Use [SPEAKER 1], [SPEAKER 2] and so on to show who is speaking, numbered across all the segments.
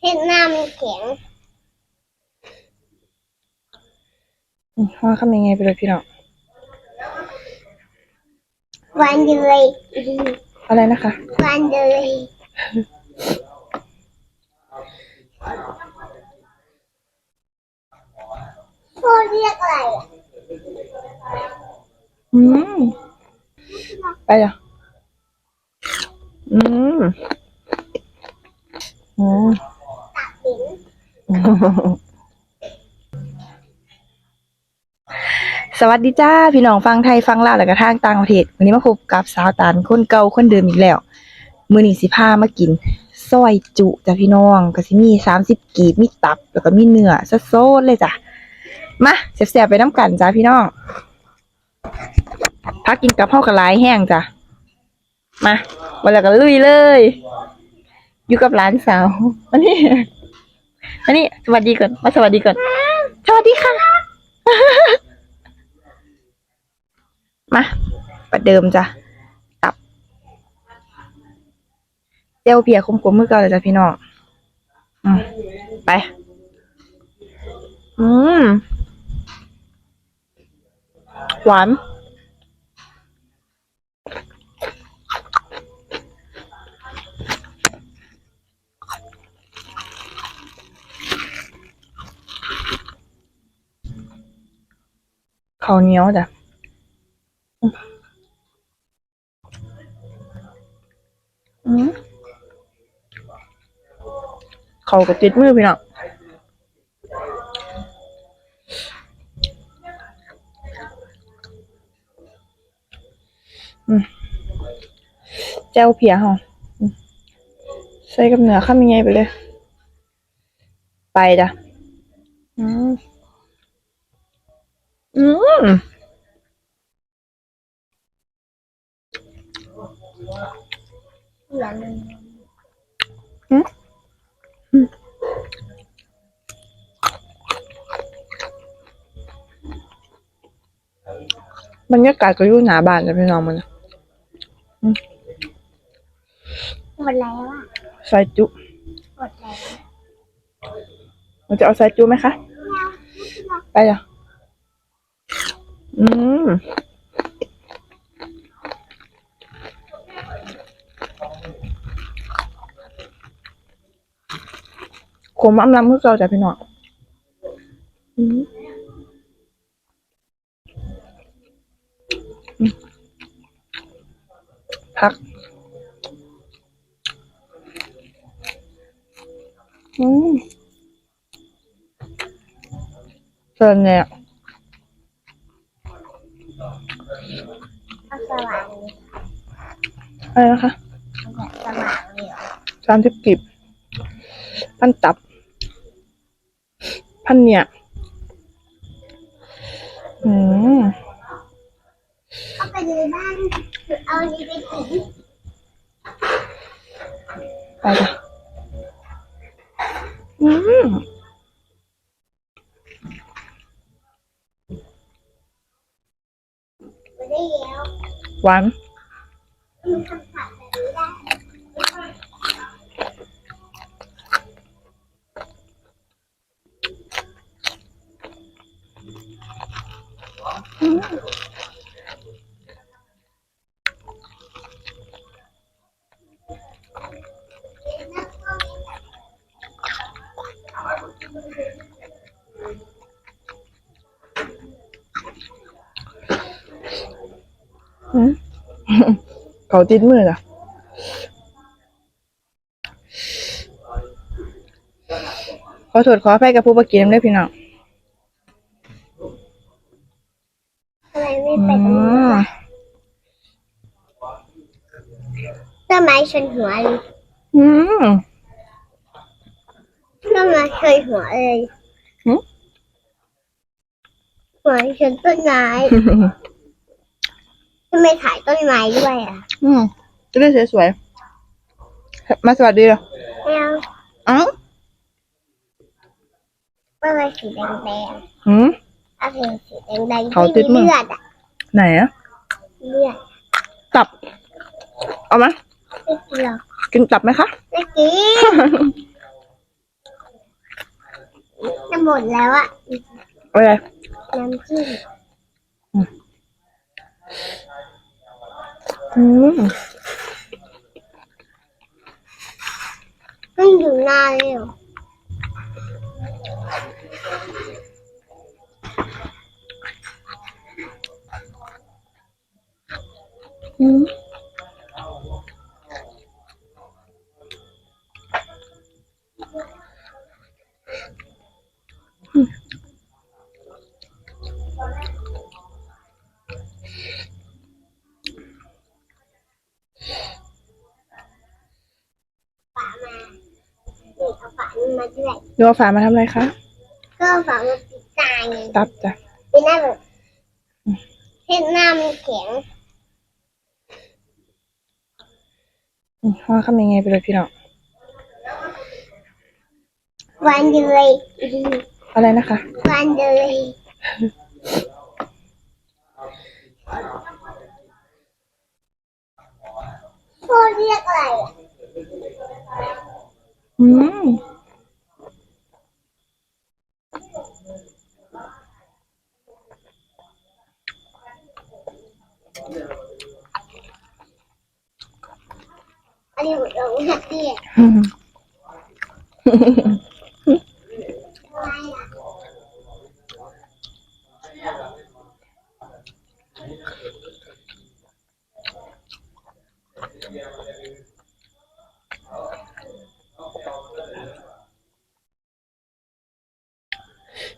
[SPEAKER 1] เห็ดน้ำมันแข็ง
[SPEAKER 2] อืมว่าคำยังไงไปเลยพี่น้อง
[SPEAKER 1] วันเดเลย
[SPEAKER 2] อะไรนะคะ
[SPEAKER 1] วันเดเลยพ่อเรียกอะไรอะ
[SPEAKER 2] อืมไปอะอืม อืม
[SPEAKER 1] ตักหิน
[SPEAKER 2] สวัสดีจ้า พี่น้องฟังไทยฟังลาวแล้วก็ทางต่างประเทศ วันนี้มาพบกับสาวตาลคนเก่าคนเดิมอีกแล้ว มื้อนี้สิพามากินซอยจุจ้ะพี่น้องก็สิมี30กีบมีตับ แล้วก็มีเนื้อสดๆเลยจ้ะมาแซ่บๆไปน้ำกันจ้าพี่น้องพักกินกับเฮากับหลแห้งจ้ะมาวันแล้วก็ลุยเลย อยู่กับหลานสาวอันนี้อันนี้สวัสดีก่อนมาสวัสดีก่อน สวัสดีค่ะ มาประเดิมจ้ะตับเจลเพียคมๆมือเก่าเลยจ้ะพี่น้องอืมไป อืมหวาน ข้าวเหนียวจ้ะอืมเขาก็ติดมือพี่น้องอืมแจ้วเพียเหรออืมใส่กับเนื้อข้ามยังไงไปเลย ไปจ้ะ อืม อืม
[SPEAKER 1] เหลือเลย
[SPEAKER 2] บรรยากาศก็อยู่หนาบ้านจ้ะพี่น้องมัน
[SPEAKER 1] หมดแล้วอะ
[SPEAKER 2] ใส่จุ
[SPEAKER 1] หมดแล้ว
[SPEAKER 2] มันจะเอาใส่จุไหมคะ ไปอะอื อืมขมอำลำคือเก่าจ้ะพี่น้องพัก อืมเชิญเนี่ย
[SPEAKER 1] เอาสว่างเลย
[SPEAKER 2] อะไรนะคะ
[SPEAKER 1] เอาแบบสว่างเลยเหรอ
[SPEAKER 2] สามสิบกิบพันตับ พันเนี่ย อืม
[SPEAKER 1] เอาไปในบ้านเอาอันนี้ไปกิน
[SPEAKER 2] ไปจ้ะอืม
[SPEAKER 1] ไม่ได้แล้ว
[SPEAKER 2] หวาน
[SPEAKER 1] มันทำผัดแบบนี้ได้
[SPEAKER 2] อืม เขาติดมือจ้ะขอโทษขออภัยกับผู้ประกินด้วยพี่น้อง
[SPEAKER 1] ทำไมไม่
[SPEAKER 2] อื
[SPEAKER 1] ไปตรงนี้
[SPEAKER 2] ม
[SPEAKER 1] ล่ะต้นไม้ชนหัวเลย
[SPEAKER 2] อืม
[SPEAKER 1] ต้นไม้ชนหัวเลย
[SPEAKER 2] หึ
[SPEAKER 1] หัวชนต้นไม้ ทำไมขายต้นไม้ด้วยอะ
[SPEAKER 2] อืมจะได้สวยๆมาสวัสดีเหรอ
[SPEAKER 1] ไม่เอา
[SPEAKER 2] เอ้า
[SPEAKER 1] ต้นไม้สีแดงแดง
[SPEAKER 2] อืม
[SPEAKER 1] ๆเอาเป็นสีแดงแดงๆ
[SPEAKER 2] เขาติ
[SPEAKER 1] ที่
[SPEAKER 2] ด
[SPEAKER 1] มี
[SPEAKER 2] มือ
[SPEAKER 1] เลือดอะ
[SPEAKER 2] ไหนอะ
[SPEAKER 1] เลือด
[SPEAKER 2] ตับ เอาไหม
[SPEAKER 1] ไม่กินหรอก
[SPEAKER 2] กินตับไหมคะ
[SPEAKER 1] ไม่กินจะหมดแล้วอะ
[SPEAKER 2] อะไร
[SPEAKER 1] น้ำจิ้ม
[SPEAKER 2] อืม
[SPEAKER 1] ไม่อยู่นานเลยเหรอ
[SPEAKER 2] อืม
[SPEAKER 1] ฝามานี่เอาฝานี้มา ด้วย
[SPEAKER 2] ดูเอาฝามาทำอะไรคะ
[SPEAKER 1] ก็ฝามาปิดตาไง
[SPEAKER 2] ตับจ้ะ
[SPEAKER 1] เป็นหน้าแบบให้หน้ามันแข็ง
[SPEAKER 2] อืมห่อคำยังไงไปเลยพี่น้อง
[SPEAKER 1] วันเลย
[SPEAKER 2] อะไรนะคะ
[SPEAKER 1] วันเลยพ่อเรียกอะไรอะ
[SPEAKER 2] อืม
[SPEAKER 1] อันนี้เราเรียกเรีย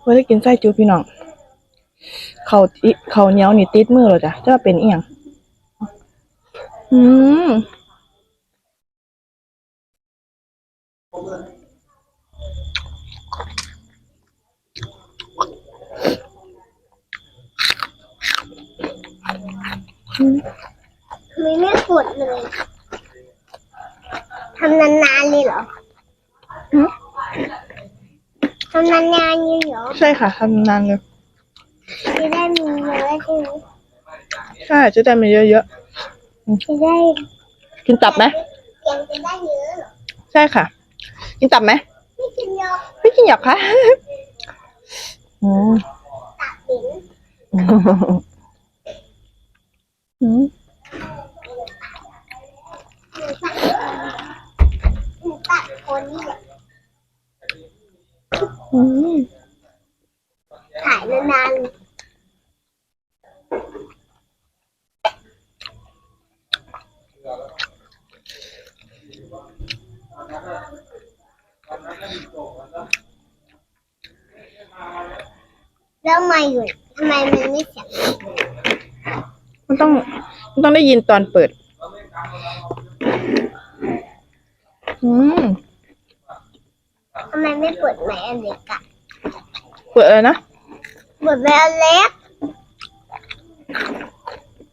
[SPEAKER 2] ว่าได้กินไส้จูพี่น้อง เขาเขาเนี้ยวนี่ติดมือเหรอจ้ะจะเป็นเอียง อืม
[SPEAKER 1] ทำไมไม่กดเลยทำนานๆเลยเหรอ
[SPEAKER 2] หืม
[SPEAKER 1] ทำนานๆเลยเหรอ
[SPEAKER 2] ใช่ค่ะทำนานเลย
[SPEAKER 1] จะได้มีเยอะใช่ไหม
[SPEAKER 2] ใช่จะได้มาเยอะ
[SPEAKER 1] จะได้
[SPEAKER 2] ๆกินตับไหม
[SPEAKER 1] เกมจะได้เยอะเหรอ
[SPEAKER 2] ใช่ค่ะ กินตับไหม
[SPEAKER 1] ไม่กินเยอะ
[SPEAKER 2] ไม่กินหยับค่ะอืม
[SPEAKER 1] ตัดสิน
[SPEAKER 2] อืม
[SPEAKER 1] หรือตัดหรือตัดคนนี่แหละ
[SPEAKER 2] อืม
[SPEAKER 1] ถ่ายนานๆ แล้วทำไมอยู่ทำไมมันไม่เสียง
[SPEAKER 2] มัน ต้องมันต้องได้ยินตอนเปิด อืม
[SPEAKER 1] ทำไมไม่เปิดไมค์อันเล็กอะ
[SPEAKER 2] เปิดอะไรนะ
[SPEAKER 1] เปิดไมค์อันเล็ก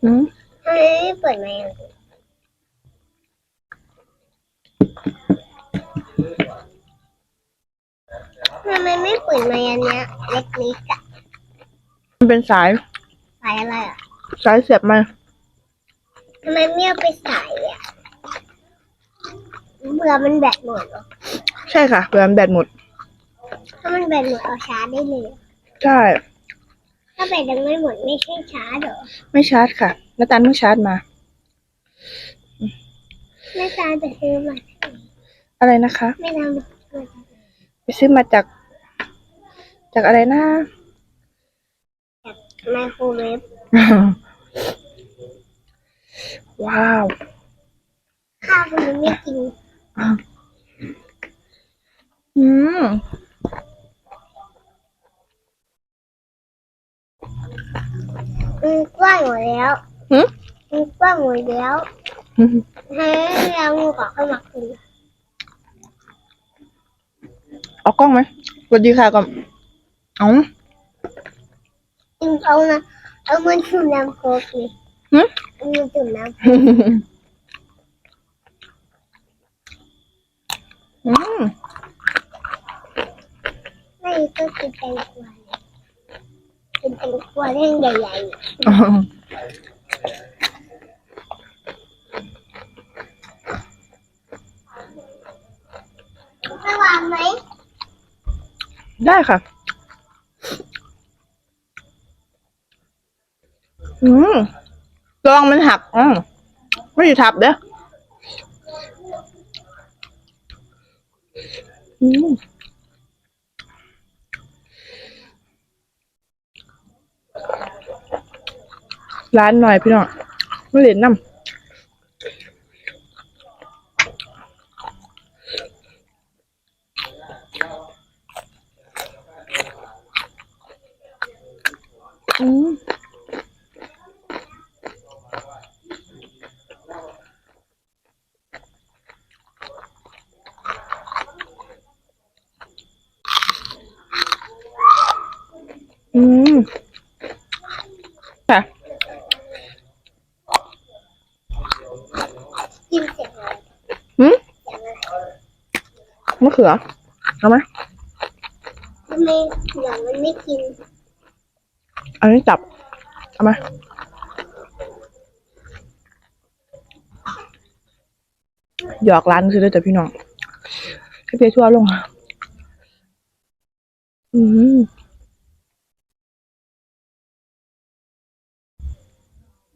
[SPEAKER 2] อืม
[SPEAKER 1] ทำไมไม่เปิดไมค์อันเล็กทำไมไม่เปิดไมค์อันเนี้ยเล็กๆอะ
[SPEAKER 2] มันเป็นสาย
[SPEAKER 1] สายอะไรอะ
[SPEAKER 2] สายเสียบมา
[SPEAKER 1] ทำไมไม่เอาไปสายอะเบื่อมันแบตหมดเหรอ
[SPEAKER 2] ใช่ค่ะเผื่อมันแบตหมด
[SPEAKER 1] ถ้ามันแบตหมดเอาชาร์จได้เลย
[SPEAKER 2] ใช่
[SPEAKER 1] ถ้าแบตยังไม่หมดไม่ใช่ชาร์จเหรอ
[SPEAKER 2] ไม่ชาร์จค่ะแล้วตันเพิ่งชาร์จมา
[SPEAKER 1] แม่ตาจะซื้อมา
[SPEAKER 2] อะไรนะคะ
[SPEAKER 1] แม่ตาจะซื้อมา
[SPEAKER 2] ไปซื้อมาจาก จากอะไรนะ
[SPEAKER 1] ไมโครเวฟ
[SPEAKER 2] ว้าว
[SPEAKER 1] ข้าวมันยังไม่กิน
[SPEAKER 2] อืม
[SPEAKER 1] อืมกว้างหมดแล้ว
[SPEAKER 2] หืม
[SPEAKER 1] อืมกว้างหมดแล้วให้เรางูก่อนเข้ามากิน
[SPEAKER 2] เอากล้องไหมสวัสดีค่ะก่อนเอา
[SPEAKER 1] อืมเอานะ เอามันจุ่มน้ำโคกเลย
[SPEAKER 2] หืม
[SPEAKER 1] เอามันจุ่มน้ำ
[SPEAKER 2] อืม
[SPEAKER 1] ไม่ก็กินแตงกวาเลยกินแตงกวาแท่งใหญ่ๆสว่างไหม
[SPEAKER 2] ได้ค่ะ อืมลองมันหักอะไม่ได้ทับเด้ออืมร้านหน่อยพี่น้องไม่เล่นน้ำอืม อืมค่ะ
[SPEAKER 1] กินเสร็จแล้ว
[SPEAKER 2] หืม
[SPEAKER 1] อย่างนั้น
[SPEAKER 2] มะเขือ เอาไหม
[SPEAKER 1] ทำไมอย่างมันไม่กิน
[SPEAKER 2] อันนี้จับ เอามาหยอกร้านคือได้แต่พี่น้องให้เพียชั่วลงอื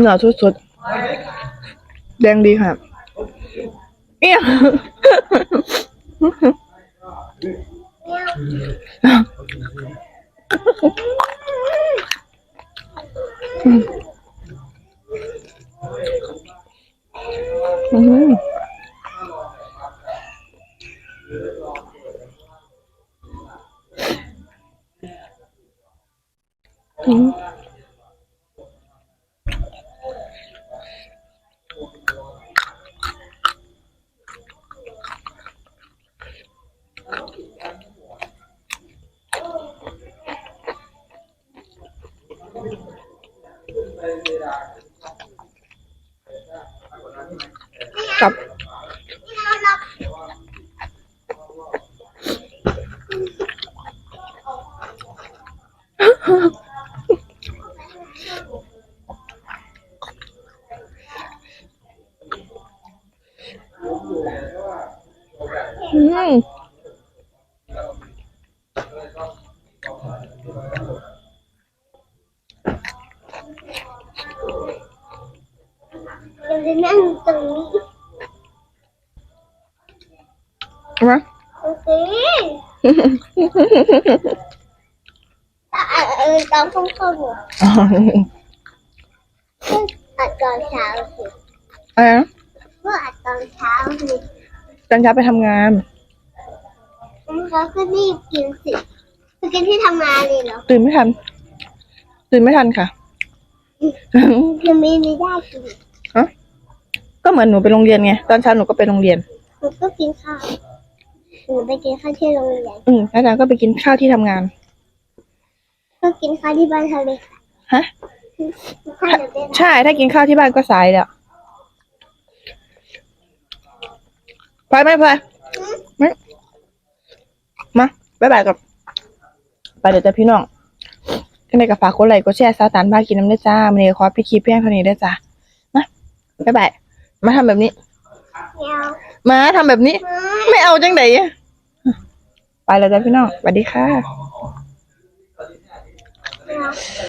[SPEAKER 2] เหนือสุดๆ แดงดีค่ะเอี่ยอืม กับ
[SPEAKER 1] เราจะนั่งตรงนี้
[SPEAKER 2] เอามา
[SPEAKER 1] โอเคอะเออตอนค่ำๆอะอัดตอนเช้าสิ
[SPEAKER 2] อะไรนะ
[SPEAKER 1] เมื่ออัดตอนเช้าสิ
[SPEAKER 2] จันช้าไปทำงาน
[SPEAKER 1] แล้วก็รีบกินสิไปกินที่ทำงานเลยเหรอ
[SPEAKER 2] ตื่นไม่ทันตื่นไม่ทันค่ะ
[SPEAKER 1] ยังไม่ได้กิน
[SPEAKER 2] ก็เหมือนหนูไปโรงเรียนไงตอนเช้าหนูก็ไปโรงเรียน
[SPEAKER 1] หนูก็กินข้าว หนูไปกินข้าวที่โรงเรียน
[SPEAKER 2] อืมแล้วจันก็ไปกินข้าวที่ทำงาน
[SPEAKER 1] ก็กินข้าวที่บ้านทะเล
[SPEAKER 2] ฮะ
[SPEAKER 1] ข้าวเดี๋ยวได้
[SPEAKER 2] ใช่ ถ้ากินข้าวที่บ้านก็สายแล้วไปไหมไปไม่มาบ๊ายบายกับไปเดี๋ยวจะพี่น้องยังไงก็ฝากกดไลค์กดแชร์ซาตานบ้ากินน้ำด้วยจ้ามันนี้ขอพี่คลิปเพียงเท่านี้ด้วยจ้ามาบ๊ายบาย มาทำแบบนี้
[SPEAKER 1] ไม่เอา
[SPEAKER 2] มาทำแบบนี้
[SPEAKER 1] ไม่
[SPEAKER 2] ไม่เอาจังไหนอะไปแล้วจ้ะพี่น้องสวัสดีค่ะ
[SPEAKER 1] เอา